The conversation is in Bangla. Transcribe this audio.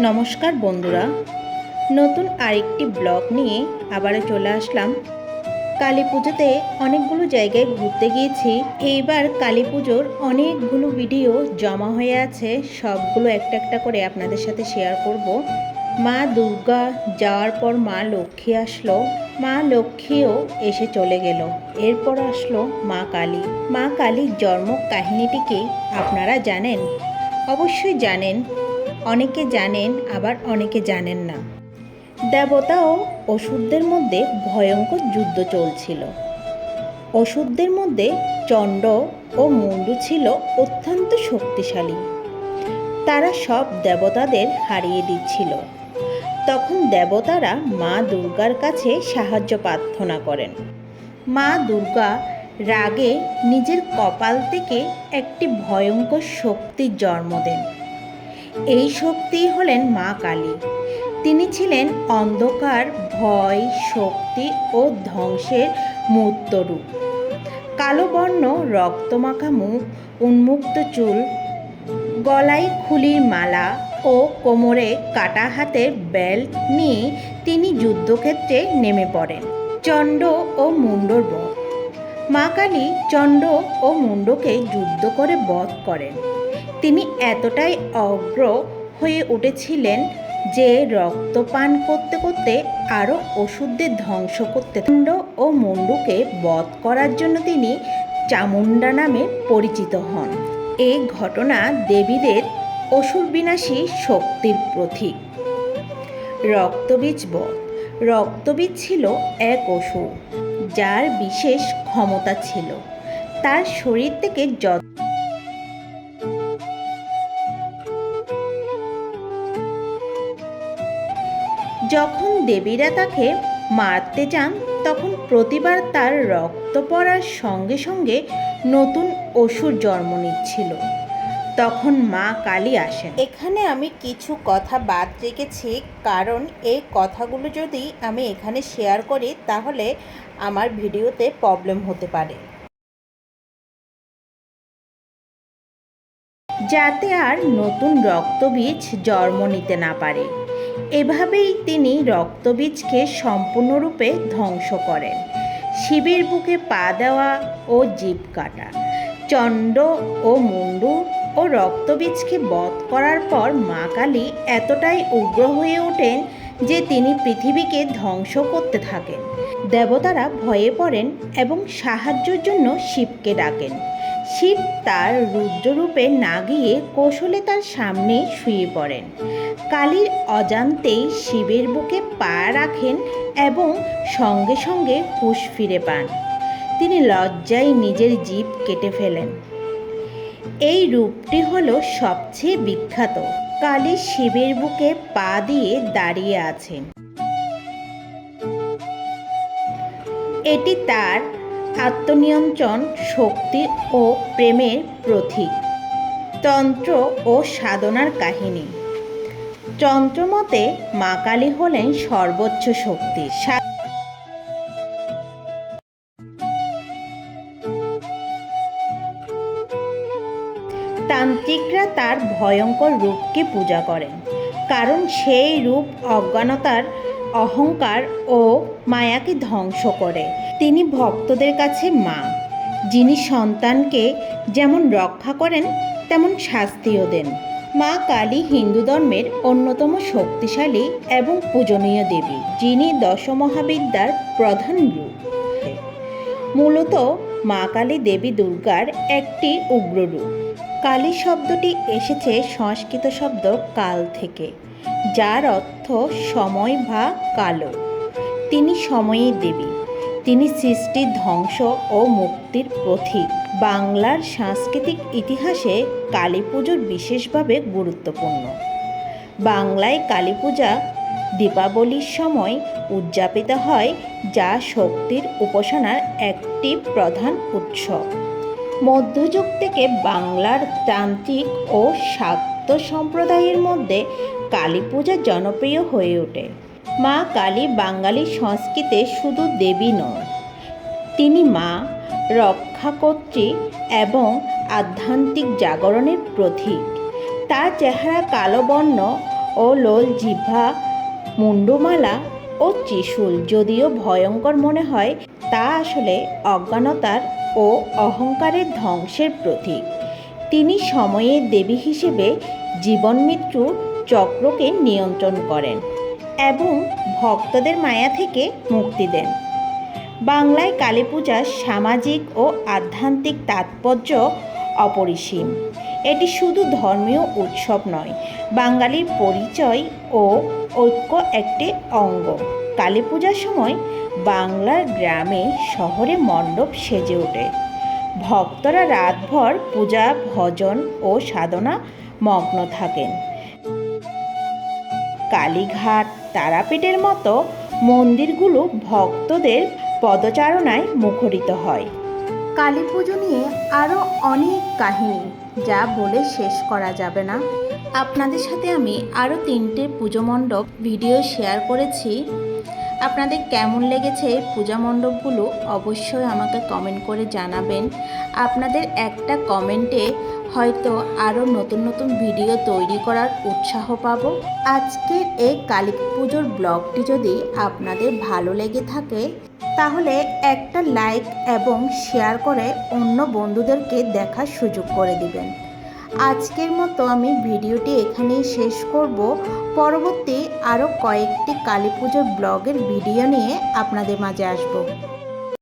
নমস্কার বন্ধুরা। নতুন আরেকটি ব্লগ নিয়ে আবারও চলে আসলাম। কালী পুজোতে অনেকগুলো জায়গায় ঘুরতে গিয়েছি। এইবার কালী পুজোর অনেকগুলো ভিডিও জমা হয়ে আছে। সবগুলো একটা একটা করে আপনাদের সাথে শেয়ার করব। মা দুর্গা যাওয়ার পর মা লক্ষ্মী আসলো। মা লক্ষ্মীও এসে চলে গেল। এরপর আসলো মা কালী। মা কালীর জন্ম কাহিনীটিকে আপনারা জানেন? অবশ্যই জানেন। অনেকে জানেন, আবার অনেকে জানেন না। দেবতা ও ওষুধদের মধ্যে ভয়ঙ্কর যুদ্ধ চলছিল। অসুরদের মধ্যে চণ্ড ও মুন্ডু ছিল অত্যন্ত শক্তিশালী। তারা সব দেবতাদের হারিয়ে দিচ্ছিল। তখন দেবতারা মা দুর্গার কাছে সাহায্য প্রার্থনা করেন। মা দুর্গা রাগে নিজের কপাল থেকে একটি ভয়ঙ্কর শক্তির জন্ম দেন। এই শক্তি হলেন মা কালী। তিনি ছিলেন অন্ধকার, ভয়, শক্তি ও ধ্বংসের মূর্তরূপ। কালো বর্ণ রক্তমাখা মুখ উন্মুক্ত চুল, গলায় খুলির মালা ও কোমরে কাটা হাতের বেল্ট নিয়ে তিনি যুদ্ধক্ষেত্রে নেমে পড়েন। চণ্ড ও মুন্ডর বধ। মা কালী চণ্ড ও মুন্ডকে যুদ্ধ করে বধ করেন। তিনি এতটাই অগ্র হয়ে উঠেছিলেন যে রক্তপান করতে করতে আরও ওষুধদের ধ্বংস করতে চণ্ড ও মুন্ডুকে বধ করার জন্য তিনি চামুন্ডা নামে পরিচিত হন। এই ঘটনা দেবীদের অসুর বিনাশী শক্তির প্রতীক। রক্তবীজ বধ। রক্তবীজ ছিল এক অসুর যার বিশেষ ক্ষমতা ছিল। তার শরীর থেকে যত দেবীরা তাকে মারতে যান তখন প্রতিবার তার রক্ত পড়ার সঙ্গে সঙ্গে নতুন অসুর জন্ম নিচ্ছিল। তখন মা কালী আসেন। এখানে আমি কিছু কথা বাদ রেখেছি কারণ এই কথাগুলো যদি আমি এখানে শেয়ার করি তাহলে আমার ভিডিওতে প্রবলেম হতে পারে। যাতে আর নতুন রক্তবীজ জন্ম নিতে না পারে। এভাবেই তিনি রক্তবীজকে সম্পূর্ণরূপে ধ্বংস করেন। শিবের বুকে পা দেওয়া ও জীব কাটা, চণ্ড ও মুন্ডু ও রক্তবীজকে বধ করার পর মা কালী এতটাই উগ্র হয়ে ওঠেন যে তিনি পৃথিবীকে ধ্বংস করতে থাকেন। দেবতারা ভয়ে পড়েন এবং সাহায্যের জন্য শিবকে ডাকেন। শিব তার রুদ্ররূপে না গিয়ে কৌশলে তার সামনে শুয়ে পড়েন। কালীর অজান্তেই শিবের বুকে পা রাখেন এবং সঙ্গে সঙ্গে হুশ ফিরে পান। তিনি লজ্জায় নিজের জীব কেটে ফেলেন। এই রূপটি হলো সবচেয়ে বিখ্যাত। কালী শিবের বুকে পা দিয়ে দাঁড়িয়ে আছেন। এটি তার আত্মনিয়ন্ত্রণ, শক্তি ও প্রেমের প্রতীক, তন্ত্র ও সাধনার কাহিনী। তন্ত্রমতে মা কালী হলেন সর্বোচ্চ শক্তি। তান্ত্রিকরা তার ভয়ঙ্কর রূপকে পূজা করেন, কারণ সেই রূপ অজ্ঞানতার অহংকার ও মায়াকে ধ্বংস করে। তিনি ভক্তদের কাছে মা, যিনি সন্তানকে যেমন রক্ষা করেন, তেমন শাস্তিও দেন। মা কালী হিন্দু ধর্মের অন্যতম শক্তিশালী এবং পূজনীয় দেবী, যিনি দশমহাবিদ্যার প্রধান রূপ মূলত মা কালী দেবী দুর্গার একটি উগ্র রূপ। কালী শব্দটি এসেছে সংস্কৃত শব্দ কাল থেকে, যার অর্থ সময় বা কালো। তিনি সময়ের দেবী। তিনি সৃষ্টি, ধ্বংস ও মুক্তির প্রতীক। বাংলার সাংস্কৃতিক ইতিহাসে কালী পুজোর বিশেষভাবে গুরুত্বপূর্ণ। বাংলায় কালী পূজা দীপাবলির সময় উদযাপিত হয়, যা শক্তির উপাসনার একটি প্রধান উৎসব মধ্যযুগ থেকে বাংলার তান্ত্রিক ও শাক্ত সম্প্রদায়ের মধ্যে কালী পূজা জনপ্রিয় হয়ে ওঠে। মা কালী বাঙালি সংস্কৃতে শুধু দেবী নন। তিনি মা রক্ষাকর্ত্রী এবং আধ্যাত্মিক জাগরণের প্রতীক। তার চেহারা কালো বর্ণ ও লোল জিহ্বা মুন্ডুমালা ও ত্রিশূল যদিও ভয়ঙ্কর মনে হয়, তা আসলে অজ্ঞানতার ও অহংকারের ধ্বংসের প্রতীক। তিনি সময়ের দেবী হিসেবে জীবন মৃত্যু চক্রকে নিয়ন্ত্রণ করেন। এবং ভক্তদের মায়া থেকে মুক্তি দেন। বাংলায় কালী পূজার সামাজিক ও আধ্যাত্মিক তাৎপর্য অপরিসীম। এটি শুধু ধর্মীয় উৎসব নয়, বাঙালির পরিচয় ও ঐক্য একটি অঙ্গ। কালী পূজার সময় বাংলার গ্রামে শহরে মণ্ডপ সেজে ওঠে। ভক্তরা রাতভর পূজা, ভজন ও সাধনা মগ্ন থাকেন। কালীঘাট তারাপীঠের মতো মন্দিরগুলো ভক্তদের পদচারণায় মুখরিত হয়। কালী পুজো নিয়ে আরও অনেক কাহিনী, যা বলে শেষ করা যাবে না। আপনাদের সাথে আমি আরও তিনটে পুজো মণ্ডপ ভিডিও শেয়ার করেছি। আপনাদের কেমন লেগেছে পূজা মণ্ডপগুলো অবশ্যই আমাকে কমেন্ট করে জানাবেন। আপনাদের একটা কমেন্টে হয়তো আরও নতুন নতুন ভিডিও তৈরি করার উৎসাহ পাব। আজকের এই কালী পুজোর ব্লগটি যদি আপনাদের ভালো লেগে থাকে, তাহলে একটা লাইক এবং শেয়ার করে অন্য বন্ধুদেরকে দেখার সুযোগ করে দিবেন। আজকের মতো আমি ভিডিওটি এখানেই শেষ করব। পরবর্তী আরও কয়েকটি কালী পুজোর ব্লগের ভিডিও নিয়ে আপনাদের মাঝে আসব।